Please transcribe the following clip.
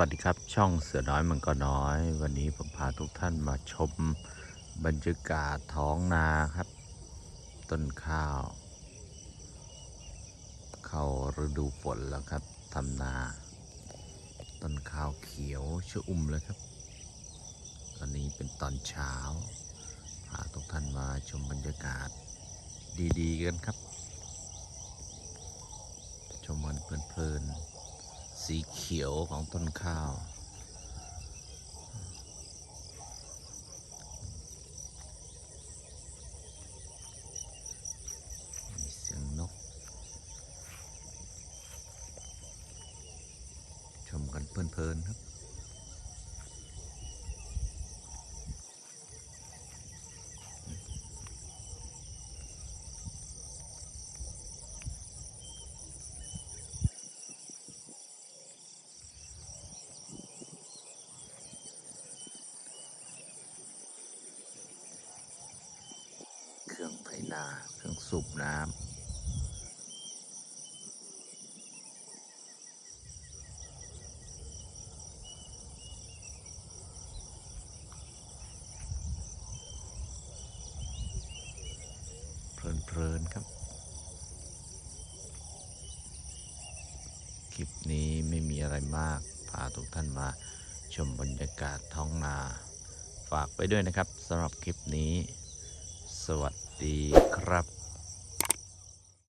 วัสดีครับช่องเสือน้อยมันก็น้อย วันนี้ผมพาทุกท่านมาชมบรรยากาศท้องนาครับ ต้นข้าว เข้าฤดูฝนแล้วครับทำนา ต้นข้าวเขียวชอุ่มเลยครับ ตอนนี้เป็นตอนเช้า พาทุกท่านมาชมบรรยากาศดีๆกันครับ ชมมันเพลินๆ สีเขียวของต้นข้าว มีเสียงนก ชมกันเพลินๆครับ รื่องไถนา เครื่องสูบน้ำเพลินๆครับ คลิปนี้ไม่มีอะไรมาก พาทุกท่านมาชมบรรยากาศท้องนา ฝากไปด้วยนะครับสำหรับคลิปนี้ สวัสดีครับ